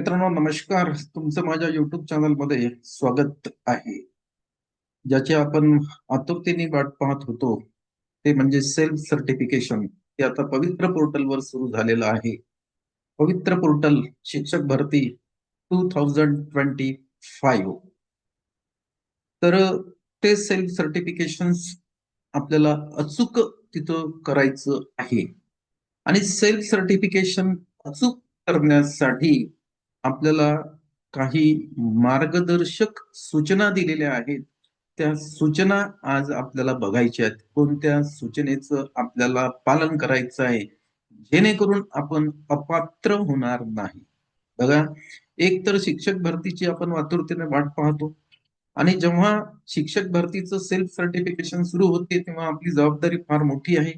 मित्रांनो नमस्कार. तुमचं माझ्या युट्यूब चॅनलमध्ये स्वागत आहे. ज्याची आपण आतुरतेने वाट पाहत होतो ते म्हणजे सेल्फ सर्टिफिकेशन हे आता पवित्र पोर्टलवर सुरू झालेलं आहे. पवित्र पोर्टल शिक्षक भरती टू थाउजंड ट्वेंटी फाईव्ह तर ते सेल्फ सर्टिफिकेशन आपल्याला अचूक तिथं करायचं आहे. आणि सेल्फ सर्टिफिकेशन अचूक करण्यासाठी आपल्याला काही मार्गदर्शक सूचना दिलेल्या आहेत. त्या सूचना आज आपल्याला बघायच्या आहेत. कोणत्या सूचनेचं आपल्याला पालन करायचं आहे? जेणेकरून आपण अपात्र होणार नाही. बघा एक तर शिक्षक भरतीची आपण वातुरतेने वाट पाहतो आणि जेव्हा शिक्षक भरतीचं सेल्फ सर्टिफिकेशन सुरू होते तेव्हा आपली जबाबदारी फार मोठी आहे.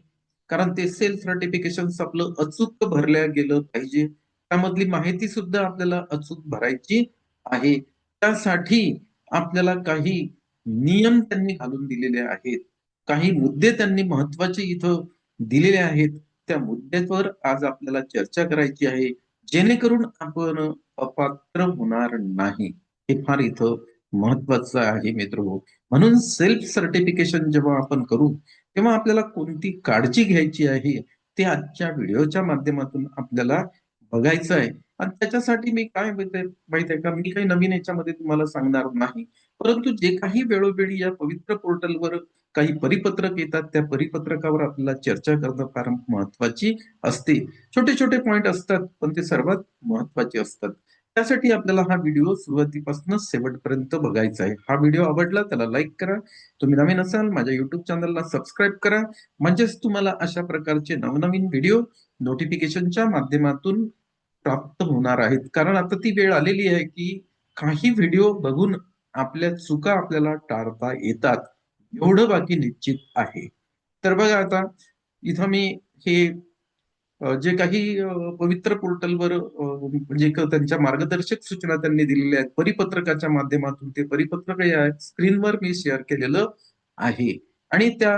कारण ते सेल्फ सर्टिफिकेशन आपलं अचूक भरल्या गेलं पाहिजे. त्यामधली माहिती सुद्धा आपल्याला अचूक भरायची आहे. त्यासाठी आपल्याला काही नियम त्यांनी घालून दिलेले आहेत. काही मुद्दे त्यांनी महत्त्वाचे इथं दिलेले आहेत. त्या मुद्द्यावर आज आपल्याला चर्चा करायची आहे. जेणेकरून आपण अपात्र होणार नाही. हे फार इथं महत्वाचं आहे मित्र म्हणून सेल्फ सर्टिफिकेशन जेव्हा आपण करू तेव्हा आपल्याला कोणती काळजी घ्यायची आहे ते आजच्या व्हिडिओच्या माध्यमातून आपल्याला बघायचं आहे आणि त्याच्यासाठी मी काय माहीत आहे का? मी काही नवीन याच्यामध्ये तुम्हाला सांगणार नाही. परंतु जे काही वेळोवेळी या पवित्र पोर्टलवर काही परिपत्रक येतात त्या परिपत्रकावर आपल्याला चर्चा करणं फार महत्वाची असते. छोटे छोटे पॉइंट असतात पण ते सर्वात महत्त्वाचे असतात. त्यासाठी आपल्याला हा व्हिडिओ सुरुवातीपासून शेवटपर्यंत बघायचा आहे. हा व्हिडिओ आवडला त्याला लाईक करा. तुम्ही नवीन असाल माझ्या युट्यूब चॅनलला सबस्क्राईब करा. म्हणजेच तुम्हाला अशा प्रकारचे नवनवीन व्हिडिओ नोटिफिकेशनच्या माध्यमातून प्राप्त होणार आहेत. कारण आता ती वेळ आलेली आहे की काही व्हिडिओ बघून आपल्या चुका आपल्याला टाळता येतात. एवढं बाकी निश्चित आहे. तर बघा आता इथं मी हे जे काही पवित्र पोर्टलवर म्हणजे त्यांच्या मार्गदर्शक सूचना त्यांनी दिलेल्या आहेत परिपत्रकाच्या माध्यमातून ते परिपत्रक या स्क्रीनवर मी शेअर केलेलं आहे. आणि त्या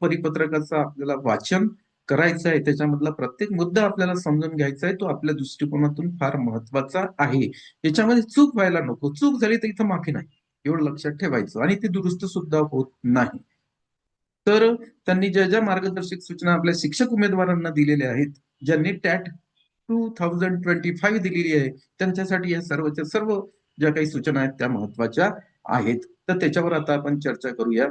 परिपत्रकाचं आपल्याला वाचन करायचा आहे त्याच्यामधला प्रत्येक मुद्दा आपल्याला समजून घ्यायचा आहे तो आपल्या दृष्टिकोनातून फार महत्त्वाचा आहे. याच्यामध्ये चूक व्हायला नको. चूक झाली तर इथं माफी नाही. एवढं लक्षात ठेवायचं. आणि ते दुरुस्त सुद्धा होत नाही. तर त्यांनी ज्या ज्या मार्गदर्शक सूचना आपल्या शिक्षक उमेदवारांना दिलेल्या आहेत ज्यांनी TAT two thousand twenty five दिलेली आहे त्यांच्यासाठी या सर्वच्या सर्व ज्या काही सूचना आहेत त्या महत्त्वाच्या आहेत. तर त्याच्यावर आता आपण चर्चा करूया.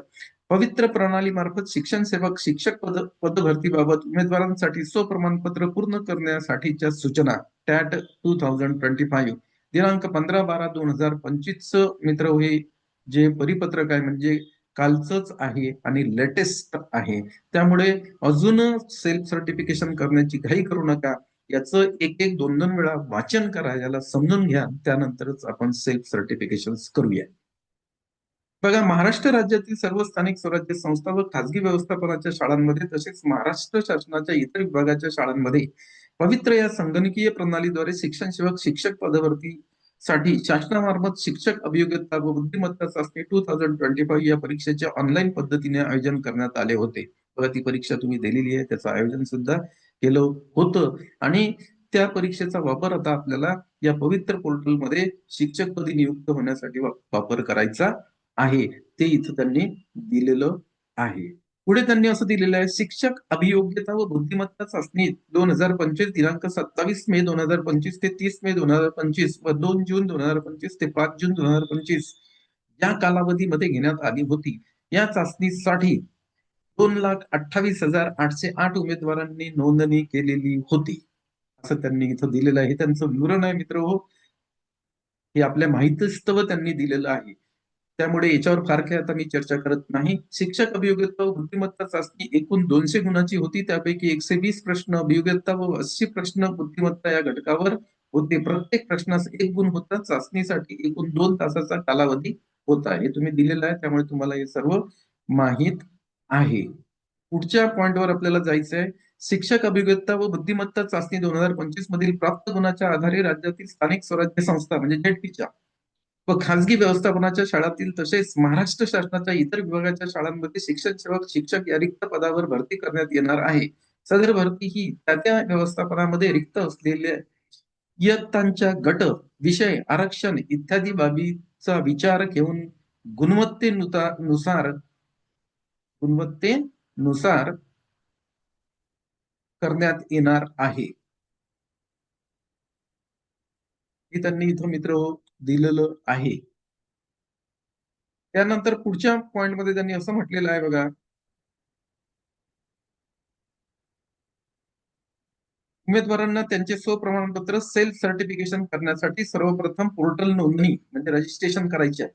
पवित्र प्रणाली मार्फत शिक्षण सेवक शिक्षक पद पदभरतीबाबत उमेदवारांसाठी स्वप्रमाणपत्र पूर्ण करण्यासाठीच्या सूचना TAT two thousand twenty five. दिनांक पंधरा बारा दोन हजार पंचवीस मित्र हो, हे जे परिपत्रक आहे म्हणजे कालचंच आहे आणि लेटेस्ट आहे. त्यामुळे अजून सेल्फ सर्टिफिकेशन करण्याची घाई करू नका. याचं एक एक दोन दोन वेळा वाचन करा याला समजून घ्या. त्यानंतरच आपण सेल्फ सर्टिफिकेशन करूया. बघा महाराष्ट्र राज्यातील सर्व स्थानिक स्वराज्य संस्था व खासगी व्यवस्थापनाच्या शाळांमध्ये तसेच महाराष्ट्र शासनाच्या इतर विभागाच्या शाळांमध्ये पवित्र या संगणकीय प्रणालीद्वारे शिक्षण सेवक शिक्षक पदभरती साठी शासनामार्फत शिक्षक अभियोग्यता व बुद्धिमत्ता चाचणी टू थाउजंड ट्वेंटी फाईव्ह या परीक्षेचे ऑनलाईन पद्धतीने आयोजन करण्यात आले होते. बघा ती परीक्षा तुम्ही दिलेली आहे त्याचं आयोजन सुद्धा केलं होतं. आणि त्या परीक्षेचा वापर आता आपल्याला या पवित्र पोर्टलमध्ये शिक्षक पदी नियुक्त होण्यासाठी वापर करायचा आहे. ते इथं त्यांनी दिलेलं आहे. पुढे त्यांनी असं दिलेलं आहे शिक्षक अभियोग्यता व बुद्धिमत्ता चाचणी दोन हजार पंचवीस दिनांक सत्तावीस मे दोन हजार पंचवीस ते तीस मे दोन हजार पंचवीस व दोन जून दोन हजार पंचवीस ते पाच जून दोन हजार पंचवीस या कालावधीमध्ये घेण्यात आली होती. या चाचणीसाठी दोन लाख अठ्ठावीस हजार आठशे आठ उमेदवारांनी नोंदणी केलेली होती. असं त्यांनी इथं दिलेलं आहे. त्यांचं विवरण आहे मित्र हो. हे आपल्या माहितीस्तव त्यांनी दिलेलं आहे. त्यामुळे याच्यावर फार काही आता मी चर्चा करत नाही. शिक्षक अभियोग्यता व बुद्धिमत्ता चाचणी एकूण दोनशे गुणाची होती. त्यापैकी एकशे वीस प्रश्न अभियोग्यता व अस्सी प्रश्न बुद्धिमत्ता या घटकावर होते. प्रत्येक प्रश्नास एक गुण होता. चाचणीसाठी एकूण दोन तासाचा कालावधी होता हे तुम्ही दिलेलं आहे. त्यामुळे तुम्हाला हे सर्व माहीत आहे. पुढच्या पॉइंटवर आपल्याला जायचं आहे शिक्षक अभियोग्यता व बुद्धिमत्ता चाचणी दोन हजार पंचवीस मधील प्राप्त गुणाच्या आधारे राज्यातील स्थानिक स्वराज्य संस्था म्हणजे जेडपीच्या व खासगी व्यवस्थापनाच्या शाळातील तसेच महाराष्ट्र शासनाच्या इतर विभागाच्या शाळांमध्ये शिक्षण सेवक शिक्षक या रिक्त पदावर भरती करण्यात येणार आहे. सदर भरती ही त्या त्या व्यवस्थापनामध्ये रिक्त असलेल्या इयत्तांच्या गट विषय आरक्षण इत्यादी बाबीचा विचार घेऊन गुणवत्तेनुसार गुणवत्तेनुसार करण्यात येणार आहे. त्यांनी इथं मित्र हो, दिलेलं आहे. त्यानंतर पुढच्या पॉइंटमध्ये त्यांनी असं म्हटलेलं आहे बघा. उमेदवारांना त्यांचे स्वप्रमाणपत्र सेल्फ सर्टिफिकेशन करण्यासाठी सर्वप्रथम पोर्टल नोंदणी म्हणजे रजिस्ट्रेशन करायचे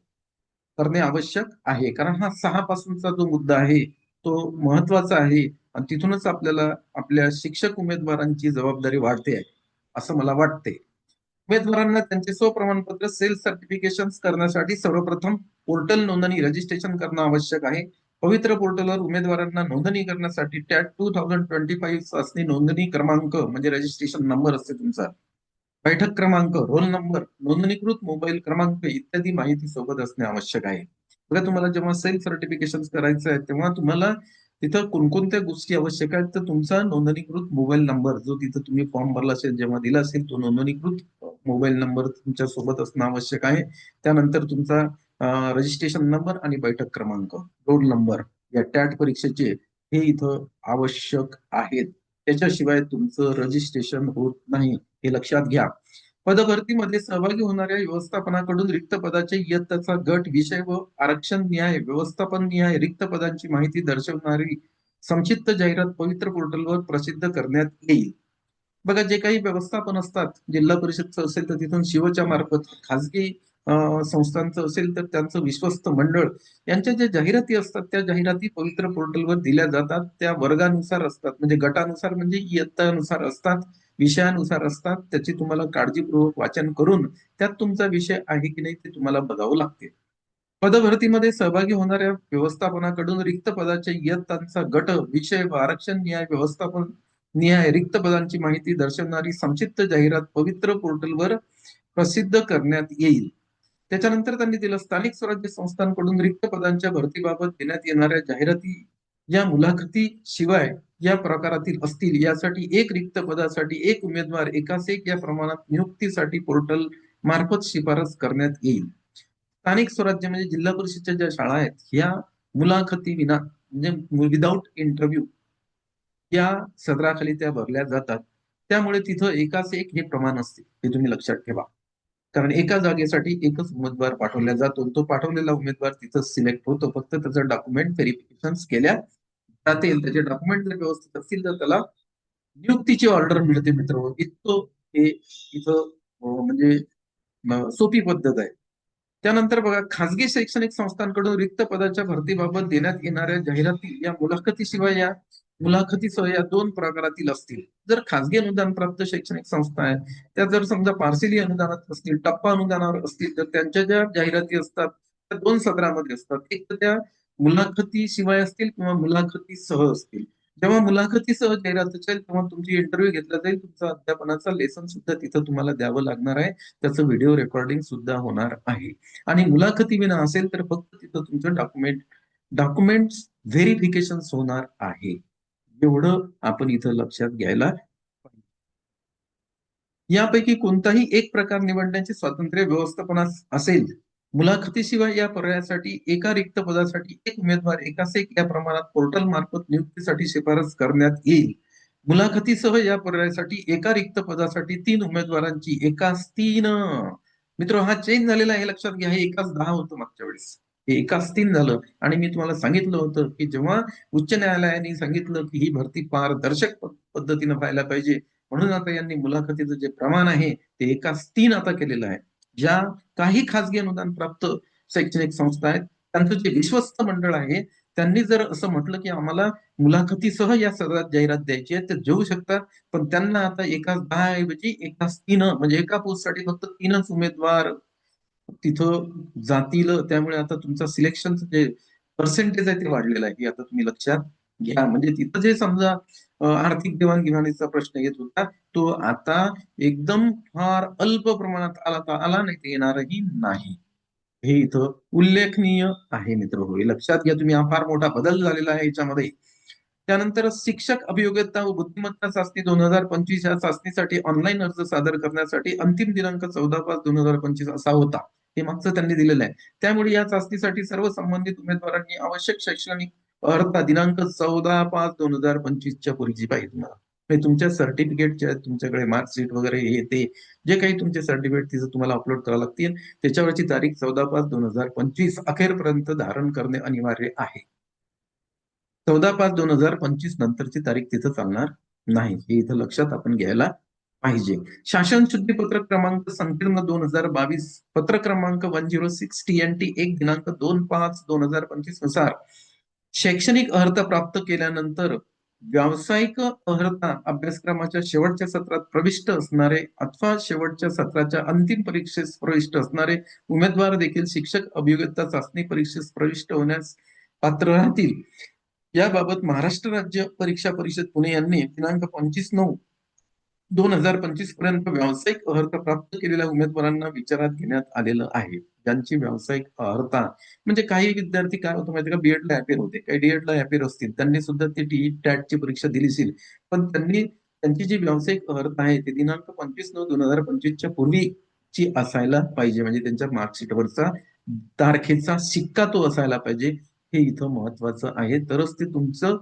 करणे आवश्यक आहे. कारण हा सहा पासूनचा जो मुद्दा आहे तो महत्त्वाचा आहे आणि तिथूनच आपल्याला आपल्या शिक्षक उमेदवारांची जबाबदारी वाढते आहे असं मला वाटते उमेदवारांना त्यांचे स्वप्रमाणपत्र सेल्फ सर्टिफिकेशन करण्यासाठी सर्वप्रथम पोर्टल नोंदणी रजिस्ट्रेशन करणं आवश्यक आहे. पवित्र पोर्टलवर उमेदवारांना नोंदणी करण्यासाठी TAT two thousand twenty five चाचणी नोंदणी क्रमांक म्हणजे रजिस्ट्रेशन नंबर असते तुमचा. बैठक क्रमांक रोल नंबर नोंदणीकृत मोबाईल क्रमांक इत्यादी माहिती सोबत असणे आवश्यक आहे. बघा तुम्हाला जेव्हा सेल्फ सर्टिफिकेशन करायचं आहे तेव्हा तुम्हाला तिथं कोणकोणत्या गोष्टी आवश्यक आहेत? तर तुमचा नोंदणीकृत मोबाईल नंबर जो तिथं तुम्ही फॉर्म भरला असेल जेव्हा दिला असेल तो नोंदणीकृत मोबाईल नंबर तुमच्यासोबत असणं आवश्यक आहे. त्यानंतर तुमचा रजिस्ट्रेशन नंबर आणि बैठक क्रमांक रोल नंबर या टॅट परीक्षेचे हे इथं आवश्यक आहेत. त्याच्याशिवाय तुमचं रजिस्ट्रेशन होत नाही हे लक्षात घ्या. पदभरतीमध्ये सहभागी होणाऱ्या व्यवस्थापनाकडून रिक्त पदाचे इयत्ताचा गट विषय व आरक्षण न्याय व्यवस्थापन न्याय रिक्त पदांची माहिती दर्शवणारी संक्षिप्त जाहिरात पवित्र पोर्टलवर प्रसिद्ध करण्यात येईल. बघा जे काही व्यवस्थापन असतात जिल्हा परिषदचं असेल तर तिथून शिवच्या मार्फत खाजगी संस्थांचं असेल तर त्यांचं विश्वस्त मंडळ यांच्या ज्या जाहिराती असतात त्या जाहिराती पवित्र पोर्टलवर दिल्या जातात. त्या वर्गानुसार असतात म्हणजे गटानुसार म्हणजे इयत्तानुसार असतात. विषयानुसार असतात त्याची तुम्हाला काळजीपूर्वक वाचन करून त्यात तुमचा विषय आहे की नाही ते तुम्हाला बघावं लागते. पदभरतीमध्ये सहभागी होणाऱ्या व्यवस्थापनाकडून रिक्त पदाच्या इयत्तांचा गट विषय व आरक्षण न्याय व्यवस्थापन न्याय रिक्त पदांची माहिती दर्शवणारी संक्षिप्त जाहिरात पवित्र पोर्टलवर प्रसिद्ध करण्यात येईल. त्याच्यानंतर त्यांनी दिलं स्थानिक स्वराज्य संस्थांकडून रिक्त पदांच्या भरतीबाबत देण्यात येणाऱ्या जाहिराती या मुलाखती शिवाय या प्रकारातील असतील यासाठी एक रिक्त पदासाठी एक उमेदवार एकाच एक या प्रमाणात नियुक्तीसाठी पोर्टल मार्फत शिफारस करण्यात येईल. स्थानिक स्वराज्य म्हणजे जिल्हा परिषदच्या ज्या शाळा आहेत ह्या मुलाखती विना म्हणजे विदाऊट इंटरव्ह्यू या सदराखाली त्या भरल्या जातात. त्यामुळे तिथं एकाच एक हे प्रमाण असते हे तुम्ही लक्षात ठेवा. कारण एका जागेसाठी एकच उमेदवार पाठवला जातो तो पाठवलेला उमेदवार तिथं सिलेक्ट होतो. फक्त त्याचं डॉक्युमेंट व्हेरिफिकेशन केल्या जातील त्याचे डॉक्युमेंट जर व्यवस्थित असतील तर त्याला नियुक्तीची ऑर्डर मिळते मित्र. इतकं हे इथं म्हणजे सोपी पद्धत आहे. त्यानंतर बघा खासगी शैक्षणिक संस्थांकडून रिक्त पदाच्या भरतीबाबत देण्यात येणाऱ्या जाहिराती या मुलाखतीशिवाय या मुलाखतीसह या दोन प्रकारातील असतील. जर खासगी अनुदान प्राप्त शैक्षणिक संस्था आहे त्या जर समजा पार्सिली अनुदानात असतील टप्पा अनुदानावर असतील तर त्यांच्या ज्या जाहिराती असतात त्या दोन सत्रामध्ये असतात. एक तर त्या मुलाखती शिवाय असतील किंवा मुलाखती सह असतील. जेव्हा मुलाखतीसह जाहिरात असेल तेव्हा तुमची इंटरव्ह्यू घेतला जाईल. तुमचा अध्यापनाचा लेसन सुद्धा तिथं तुम्हाला द्यावं लागणार आहे. त्याचं व्हिडिओ रेकॉर्डिंग सुद्धा होणार आहे. आणि मुलाखती विना असेल तर फक्त तिथं तुमचं डॉक्युमेंट डॉक्युमेंट व्हेरिफिकेशन होणार आहे. एवढं आपण इथं लक्षात घ्यायला यापैकी कोणताही एक प्रकार निवडण्याचे स्वातंत्र्य व्यवस्थापनास असेल मुलाखतीशिवाय या पर्यायासाठी एका रिक्त पदासाठी एक उमेदवार एकाच एक या प्रमाणात पोर्टल मार्फत नियुक्तीसाठी शिफारस करण्यात येईल. मुलाखतीसह या पर्यायासाठी एका रिक्त पदासाठी तीन उमेदवारांची एकाच तीन. मित्र हा चेंज झालेला आहे लक्षात घ्या हे एकाच दहा होतं मागच्या वेळेस. हे एकाच तीन झालं. आणि मी तुम्हाला सांगितलं होतं की जेव्हा उच्च न्यायालयाने सांगितलं की ही भरती पारदर्शक पद्धतीनं व्हायला पाहिजे म्हणून आता यांनी मुलाखतीचं जे प्रमाण आहे ते एकाच तीन आता केलेलं आहे. ज्या काही खासगी अनुदान प्राप्त शैक्षणिक संस्था आहेत त्यांचं जे विश्वस्त मंडळ आहे त्यांनी जर असं म्हटलं की आम्हाला मुलाखतीसह या सदरात जाहिरात द्यायची आहे तर देऊ शकतात. पण त्यांना आता एकाच दहा ऐवजी एकाच तीन म्हणजे एका पोस्टसाठी फक्त तीनच उमेदवार तिथं जातील. त्यामुळे आता तुमचा सिलेक्शनचं जे पर्सेंटेज आहे ते वाढलेलं आहे आता तुम्ही लक्षात घ्या. म्हणजे तिथं जे समजा आर्थिक देवाणघेवाणीचा प्रश्न येत होता. तो आता एकदम फार अल्प प्रमाणात आला तर आला नाही तर येणारही नाही. हे इथं उल्लेखनीय आहे मित्र होय लक्षात घ्या तुम्ही हा फार मोठा बदल झालेला आहे याच्यामध्ये. त्यानंतर शिक्षक अभियोग्यता व बुद्धिमत्ता चाचणी दोन हजार पंचवीस या चाचणीसाठी ऑनलाईन अर्ज सादर करण्यासाठी अंतिम दिनांक चौदा पाच दोन हजार पंचवीस असा होता. हे मागचं त्यांनी दिलेलं आहे. त्यामुळे या चाचणीसाठी सर्व संबंधित उमेदवारांनी आवश्यक शैक्षणिक अर्थात दिनांक चौदा पाच दोन हजार पंचवीसच्या पूर्वीची पाहिजे तुम्हाला. म्हणजे तुमच्या सर्टिफिकेटच्या आहेत तुमच्याकडे मार्कशीट वगैरे हे ते जे काही तुमचे सर्टिफिकेट तिथं तुम्हाला अपलोड करावं लागतील. त्याच्यावरची तारीख चौदा पाच दोन हजार पंचवीस अखेरपर्यंत धारण करणे अनिवार्य आहे. चौदा पाच दोन हजार पंचवीस नंतरची तारीख तिथं चालणार नाही. हे इथं लक्षात आपण घ्यायला पाहिजे. शासन शुद्धी पत्र क्रमांक संकीर्ण दोन हजार बावीस पत्र क्रमांक one zero six T N T एक दिनांक दोन पाच दोन हजार पंचवीसनुसार शैक्षणिक अर्हता प्राप्त केल्यानंतर व्यावसायिक अर्हता अभ्यासक्रमाच्या शेवटच्या सत्रात प्रविष्ट असणारे अथवा शेवटच्या सत्राच्या अंतिम परीक्षेस प्रविष्ट असणारे उमेदवार देखील शिक्षक अभियोग्यता चाचणी परीक्षेस प्रविष्ट होण्यास पात्र राहतील. याबाबत महाराष्ट्र राज्य परीक्षा परिषद पुणे यांनी दिनांक पंचवीस नऊ दोन हजार पंचवीसपर्यंत व्यावसायिक अर्हता प्राप्त केलेल्या उमेदवारांना विचारात घेण्यात आलेलं आहे. ज्यांची व्यावसायिक अर्हता म्हणजे काही विद्यार्थी काय होतं माहिती का? बीएड ला होते. काही डीएड ला असतील. त्यांनी सुद्धा ती टी टॅटची परीक्षा दिली असेल. पण त्यांनी त्यांची जी व्यावसायिक अर्हता आहे ती दिनांक पंचवीस नऊ दोन हजार पंचवीसच्या पूर्वीची असायला पाहिजे. म्हणजे त्यांच्या मार्कशीटवरचा तारखेचा शिक्का तो असायला पाहिजे. हे इथं महत्वाचं आहे. तरच ते तुमचं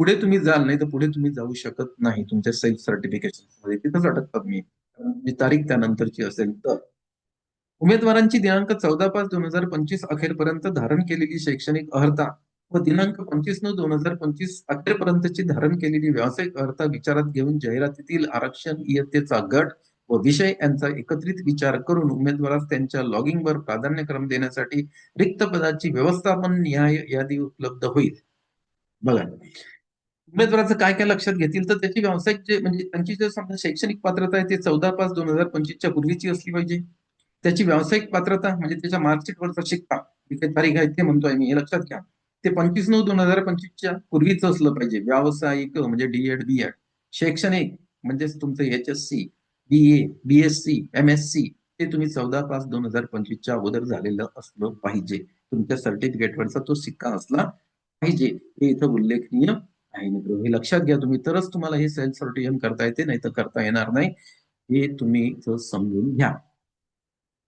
पुढे तुम्ही जाल नाही तर पुढे तुम्ही जाऊ शकत नाही. तुमच्या सेल्फ सर्टिफिकेशनमध्ये तिथंच अटकतात मी जी तारीख त्यानंतरची असेल तर. उमेदवारांची दिनांक चौदा पाच दोन हजार पंचवीस अखेरपर्यंत धारण केलेली शैक्षणिक अर्हता व दिनांक पंचवीस नऊ दोन हजार पंचवीस अखेरपर्यंतची धारण केलेली व्यावसायिक अर्हता विचारात घेऊन जाहिरातीतील आरक्षण इयत्तेचा गट व विषय यांचा एकत्रित विचार करून उमेदवारास त्यांच्या लॉगिंगवर प्राधान्यक्रम देण्यासाठी रिक्त पदाची व्यवस्थापन न्याय यादी उपलब्ध होईल. बघा. उमेदवाराचं काय काय लक्षात घेतील? तर त्याची व्यावसायिक जे म्हणजे त्यांची जे समजा शैक्षणिक पात्रता आहे ते चौदा पाच दोन हजार पंचवीसच्या पूर्वीची असली पाहिजे. त्याची व्यावसायिक पात्रता म्हणजे त्याच्या मार्कशीटवरचा शिक्का जी काही तारीख आहे ते म्हणतोय मी हे लक्षात घ्या. ते पंचवीस नऊ दोन हजार पंचवीसच्या पूर्वीच असलं पाहिजे. व्यावसायिक म्हणजे डीएड बी एड. शैक्षणिक म्हणजेच तुमचं H S C B A B S C M S C ते तुम्ही चौदा पाच दोन हजार पंचवीसच्या अगोदर झालेलं असलं पाहिजे. तुमच्या सर्टिफिकेटवरचा तो सिक्का असला पाहिजे. हे इथं उल्लेखनीय आहे मित्र हे लक्षात घ्या तुम्ही. तरच तुम्हाला हे सेल्फ सर्टिफिकेशन करता येते नाही तर करता येणार नाही. हे तुम्ही समजून घ्या.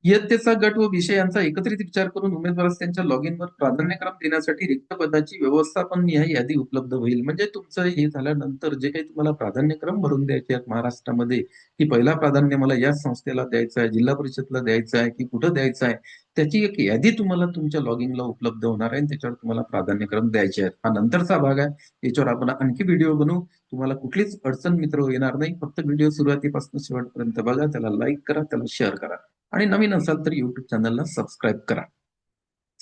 इयत्तेचा गट व विषय यांचा एकत्रित विचार करून उमेदवारास त्यांच्या लॉग इनवर प्राधान्यक्रम देण्यासाठी रिक्त पदाची व्यवस्थापन निहाय यादी उपलब्ध होईल. म्हणजे तुमचं हे झाल्यानंतर जे काही तुम्हाला प्राधान्यक्रम भरून द्यायचे आहेत महाराष्ट्रामध्ये की पहिला प्राधान्य मला या संस्थेला द्यायचं आहे जिल्हा परिषदला द्यायचं आहे की कुठं द्यायचं आहे त्याची एक यादी तुम्हाला तुमच्या लॉगिंगला उपलब्ध होणार आहे आणि त्याच्यावर तुम्हाला प्राधान्यक्रम द्यायचे आहेत. हा नंतरचा भाग आहे. याच्यावर आपण आणखी व्हिडिओ बनवू. तुम्हाला कुठलीच अडचण मित्र येणार नाही. फक्त व्हिडिओ सुरुवातीपासून शेवटपर्यंत बघा. त्याला लाईक करा. त्याला शेअर करा. आणि नवीन असाल तर युट्यूब चॅनलला सबस्क्राईब करा.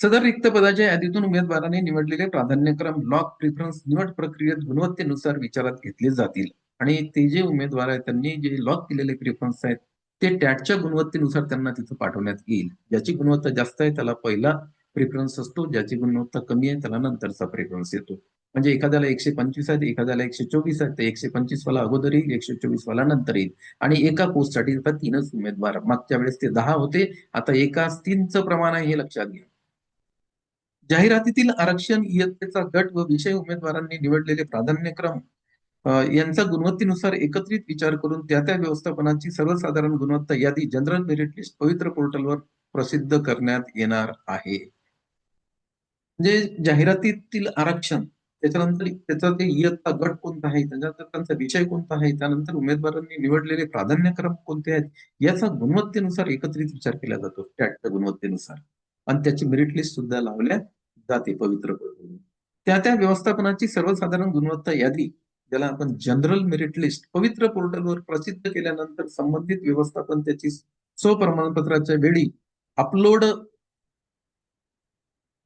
सदर रिक्त पदाच्या यादीतून उमेदवाराने निवडलेले प्राधान्यक्रम लॉक प्रिफरन्स निवड प्रक्रियेत गुणवत्तेनुसार विचारात घेतले जातील. आणि ते जे उमेदवार आहेत त्यांनी जे लॉक केलेले प्रिफरन्स आहेत ते टॅटच्या गुणवत्तेनुसार त्यांना तिथं पाठवण्यात येईल. ज्याची गुणवत्ता जास्त आहे त्याला पहिला प्रिफरन्स असतो. ज्याची गुणवत्ता कमी आहे त्याला नंतरचा प्रिफरन्स येतो. म्हणजे एखाद्याला एकशे पंचवीस आहेत एखाद्याला एकशे चोवीस आहेत तर एकशे पंचवीस वाला अगोदर येईल एकशे चोवीस वाला नंतर येईल. आणि एका पोस्टसाठी आता तीनच उमेदवार. मागच्या वेळेस ते दहा होते आता एका तीनचं प्रमाण आहे हे लक्षात घ्या. जाहिरातीतील आरक्षण इयत्तेचा गट व विषय उमेदवारांनी निवडलेले प्राधान्यक्रम यांचा गुणवत्तेनुसार एकत्रित विचार करून त्या त्या व्यवस्थापनाची सर्वसाधारण गुणवत्ता यादी जनरल मेरिट लिस्ट पवित्र पोर्टलवर प्रसिद्ध करण्यात येणार आहे. म्हणजे जाहिरातीतील आरक्षण त्याच्यानंतर त्याचा ते इयत्ता गट कोणता आहे? त्याच्यानंतर त्यांचा विषय कोणता आहे? त्यानंतर उमेदवारांनी निवडलेले प्राधान्यक्रम कोणते आहेत? याचा गुणवत्तेनुसार एकत्रित विचार केला जातो टॅटच्या गुणवत्तेनुसार. आणि त्याची मेरिट लिस्ट सुद्धा लावल्या जाते पवित्र त्या त्या व्यवस्थापनाची सर्वसाधारण गुणवत्ता यादी ज्याला आपण जनरल मेरिट लिस्ट पवित्र पोर्टलवर प्रसिद्ध केल्यानंतर संबंधित व्यवस्थापन त्याची स्वप्रमाणपत्राच्या वेळी अपलोड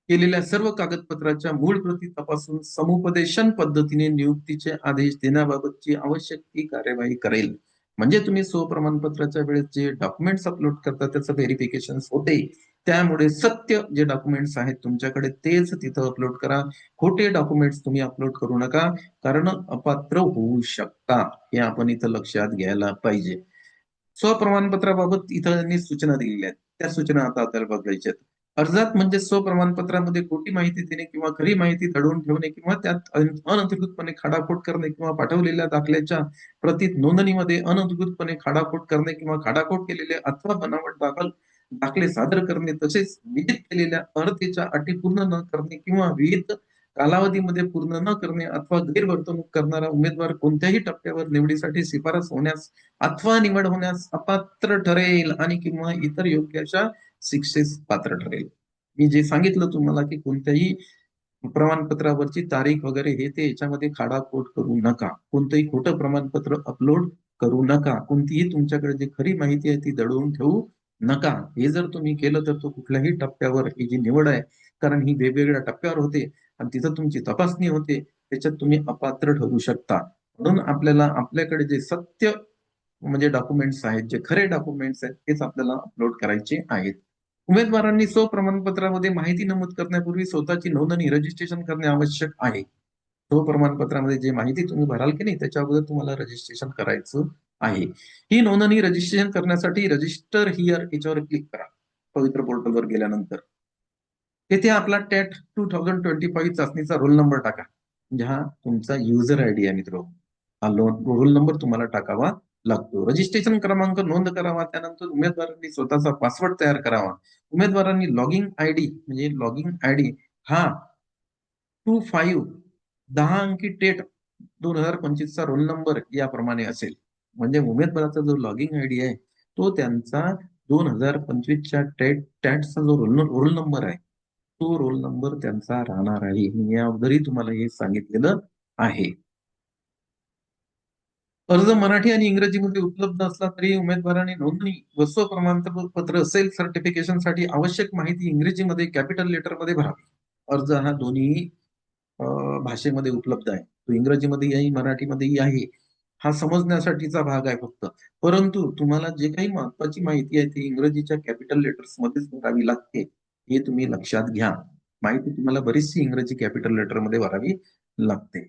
केलेल्या सर्व कागदपत्राच्या मूळ प्रती तपासून समुपदेशन पद्धतीने नियुक्तीचे आदेश देण्याबाबतची आवश्यक ती कार्यवाही करेल. म्हणजे तुम्ही स्वप्रमाणपत्राच्या वेळेस जे डॉक्युमेंट्स अपलोड करता त्याचं व्हेरिफिकेशन होते. त्यामुळे सत्य जे डॉक्युमेंट्स आहेत तुमच्याकडे तेच तिथं अपलोड करा. खोटे डॉक्युमेंट्स तुम्ही अपलोड करू नका कारण अपात्र होऊ शकता. हे आपण इथं लक्षात घ्यायला पाहिजे. स्वप्रमाणपत्राबाबत इथं त्यांनी सूचना दिलेल्या आहेत. त्या सूचना आता आपल्याला बघायच्या आहेत. अर्जात म्हणजे स्वप्रमाणपत्रामध्ये खोटी माहिती देणे किंवा खरी माहिती दडवून ठेवणे किंवा त्यात अनधिकृतपणे खाडाखोड करणे किंवा पाठवलेल्या दाखल्याच्या प्रतीत नोंदणीमध्ये अनधिकृतपणे खाडाखोड करणे किंवा खाडाखोड केलेले अथवा बनावट दाखल दाखले सादर करणे तसेच विहित केलेल्या अर्हतेच्या अटी पूर्ण न करणे किंवा विहित कालावधीमध्ये पूर्ण न करणे अथवा गैरवर्तणूक करणारा उमेदवार कोणत्याही टप्प्यावर निवडीसाठी शिफारस होण्यास अथवा निवड होण्यास अपात्र ठरेल आणि किंवा इतर योग्य अशा शिक्षेस पात्र ठरेल. मी जे सांगितलं तुम्हाला की कोणत्याही प्रमाणपत्रावरची तारीख वगैरे हे ते याच्यामध्ये खाडाखोट करू नका. कोणतंही खोटं प्रमाणपत्र अपलोड करू नका. कोणतीही तुमच्याकडे जी खरी माहिती आहे ती दडवून ठेवू नका. हे जर तुम्ही केलं तर तो कुठल्याही टप्प्यावर ही जी निवड आहे कारण ही वेगवेगळ्या टप्प्यावर होते आणि तिथं तुमची तपासणी होते त्याच्यात तुम्ही अपात्र ठरू शकता. म्हणून आपल्याला आपल्याकडे जे सत्य म्हणजे डॉक्युमेंट्स आहेत जे खरे डॉक्युमेंट्स आहेत तेच आपल्याला अपलोड करायचे आहेत. उमेदवारांनी स्व प्रमाणपत्रामध्ये माहिती नमूद करण्यापूर्वी स्वतःची नोंदणी रजिस्ट्रेशन करणे आवश्यक आहे. स्वप्रमाणपत्रामध्ये जे माहिती तुम्ही भराल की नाही त्याच्या अगोदर तुम्हाला रजिस्ट्रेशन करायचं आहे. ही नोंदणी रजिस्ट्रेशन करण्यासाठी रजिस्टर हिअर याच्यावर क्लिक करा. पवित्र पोर्टलवर गेल्यानंतर. तेथे आपला tat two thousand twenty five चाचणीचा रोल नंबर टाका. म्हणजे हा तुमचा युजर आयडी आहे मित्र. हा रोल नंबर तुम्हाला टाकावा. लागतो. रजिस्ट्रेशन क्रमांक नोंद करावा त्यानंतर उमेदवारांनी स्वतःचा पासवर्ड तयार करावा. उमेदवारांनी लॉगिंग आय डी म्हणजे लॉगिंग आय डी हा टू फाईव्ह दहा अंकी टेट दोन हजार पंचवीसचा रोल नंबर याप्रमाणे असेल. म्हणजे उमेदवाराचा जो लॉगिंग आय डी आहे तो त्यांचा दोन हजार पंचवीसच्या टेट टॅटचा जो रोल रोल नंबर आहे तो रोल नंबर त्यांचा राहणार आहे. मी या अगोदरही तुम्हाला हे सांगितलेलं आहे. अर्ज मराठी आणि इंग्रजीमध्ये उपलब्ध असला तरी उमेदवारांनी नोंदणी व स्वप्रमाणपत्र सेल्फ सर्टिफिकेशनसाठी आवश्यक माहिती इंग्रजीमध्ये कॅपिटल लेटरमध्ये भरावी. अर्ज हा दोन्ही भाषेमध्ये उपलब्ध आहे. तो इंग्रजीमध्येही मराठीमध्येही आहे. हा समजण्यासाठीचा भाग आहे फक्त. परंतु तुम्हाला जे काही महत्वाची माहिती आहे ती इंग्रजीच्या कॅपिटल लेटर्स मध्येच भरावी लागते हे तुम्ही लक्षात घ्या. माहिती तुम्हाला बरीचशी इंग्रजी कॅपिटल लेटरमध्ये भरावी लागते.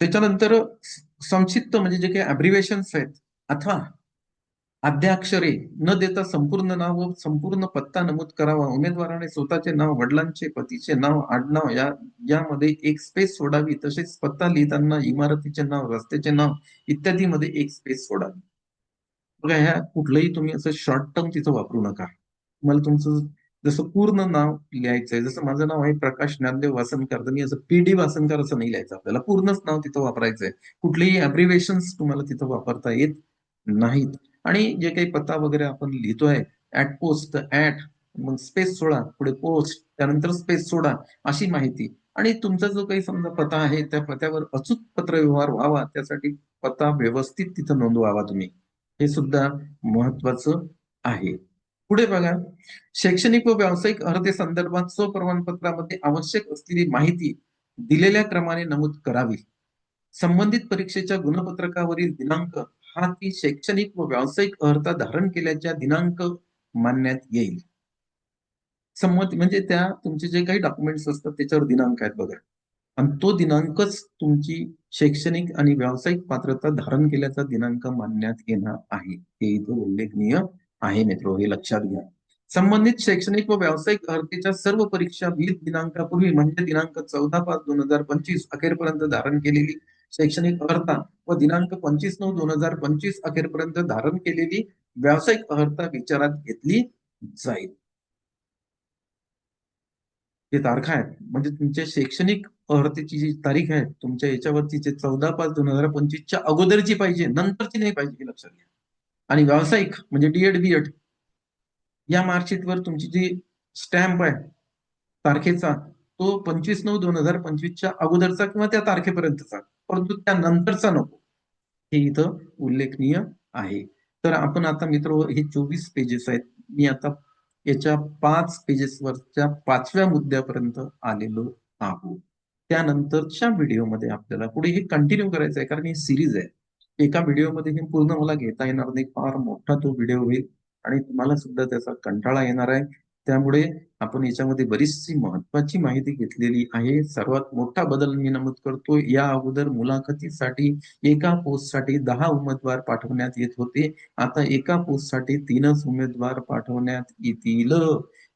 त्याच्यानंतर संक्षिप्त म्हणजे जे काही अब्रिवेशन्स आहेत अथवा अध्याक्षरे न देता संपूर्ण नाव व संपूर्ण पत्ता नमूद करावा. उमेदवाराने स्वतःचे नाव वडिलांचे पतीचे नाव आडनाव या यामध्ये एक स्पेस सोडावी. तसेच पत्ता लिहिताना इमारतीचे नाव रस्त्याचे नाव इत्यादी मध्ये एक स्पेस सोडावी. बघा ह्या कुठलंही तुम्ही असं शॉर्ट टर्म तिथं वापरू नका. तुम्हाला तुमचं जसं पूर्ण नाव लिहायचंय जसं माझं नाव आहे प्रकाश ज्ञानदेव वासनकर तर मी असं पी डी वासनकर असं नाही लिहायचं आपल्याला. पूर्णच नाव तिथं वापरायचंय. कुठलेही अब्रिवेशन्स तुम्हाला तिथं वापरता येत नाहीत. आणि जे काही पत्ता वगैरे आपण लिहितोय ऍट पोस्ट ऍट मग स्पेस सोडा पुढे पोस्ट त्यानंतर स्पेस सोडा अशी माहिती. आणि तुमचा जो काही समजा पत्ता आहे त्या पत्त्यावर अचूक पत्रव्यवहार व्हावा त्यासाठी पत्ता व्यवस्थित तिथं नोंदवावा तुम्ही. हे सुद्धा महत्वाचं आहे. पुढे बघा. शैक्षणिक व व्यावसायिक अर्हते संदर्भात स्वप्रमाणपत्रामध्ये आवश्यक असलेली माहिती दिलेल्या क्रमाने नमूद करावी. संबंधित परीक्षेच्या गुणपत्रकावरील दिनांक हा ती शैक्षणिक व व्यावसायिक अर्हता धारण केल्याच्या दिनांक मानण्यात येईल. संमती म्हणजे त्या तुमचे जे काही डॉक्युमेंट्स असतात त्याच्यावर दिनांक आहेत बघा. आणि तो दिनांकच तुमची शैक्षणिक आणि व्यावसायिक पात्रता धारण केल्याचा दिनांक मानण्यात येणार आहे. हे इथं उल्लेखनीय आहे मित्र हे लक्षात घ्या. संबंधित शैक्षणिक व व्यावसायिक अर्हतेच्या सर्व परीक्षा वीस दिनांकापूर्वी म्हणजे दिनांक चौदा पाच दोन हजार पंचवीस अखेरपर्यंत धारण केलेली शैक्षणिक अर्हता व दिनांक पंचवीस नऊ दोन हजार पंचवीस अखेरपर्यंत धारण केलेली व्यावसायिक अर्हता विचारात घेतली जाईल. जे तारखा आहेत. म्हणजे तुमच्या शैक्षणिक अर्हतेची जी तारीख आहे तुमच्या याच्यावरती जे चौदा पाच दोन हजार पंचवीसच्या अगोदरची पाहिजे नंतरची नाही पाहिजे हे लक्षात घ्या. आणि व्यावसायिक म्हणजे डीएड बीएड या मार्कशीटवर तुमची जी स्टॅम्प आहे तारखेचा तो पंचवीस नऊ दोन हजार पंचवीसच्या अगोदरचा किंवा त्या तारखेपर्यंतचा परंतु त्या नंतरचा नको. हे इथं उल्लेखनीय आहे. तर आपण आता मित्र हे चोवीस पेजेस आहेत. मी आता याच्या पाच पेजेसवरच्या पाचव्या मुद्द्यापर्यंत आलेलो आहोत. त्यानंतरच्या व्हिडिओमध्ये आपल्याला पुढे हे कंटिन्यू करायचं आहे कारण ही सिरीज आहे. एका व्हिडिओमध्ये हे पूर्ण मला घेता येणार नाही. फार मोठा तो व्हिडिओ होईल आणि तुम्हाला सुद्धा त्याचा कंटाळा येणार आहे. त्यामुळे आपण याच्यामध्ये बरीचशी महत्वाची माहिती घेतलेली आहे. सर्वात मोठा बदल मी नमूद करतो या अगोदर मुलाखतीसाठी एका पोस्टसाठी दहा उमेदवार पाठवण्यात येत होते. आता एका पोस्टसाठी तीनच उमेदवार पाठवण्यात येतील.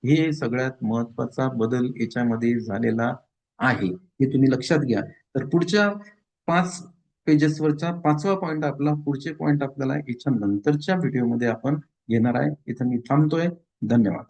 हे सगळ्यात महत्त्वाचा बदल याच्यामध्ये झालेला आहे. हे तुम्ही लक्षात घ्या. तर पुढच्या पाच पेजेसवरचा पाचवा पॉईंट आपला पुढचे पॉईंट आपल्याला याच्या नंतरच्या व्हिडिओमध्ये आपण घेणार आहे. इथं मी थांबतोय. धन्यवाद.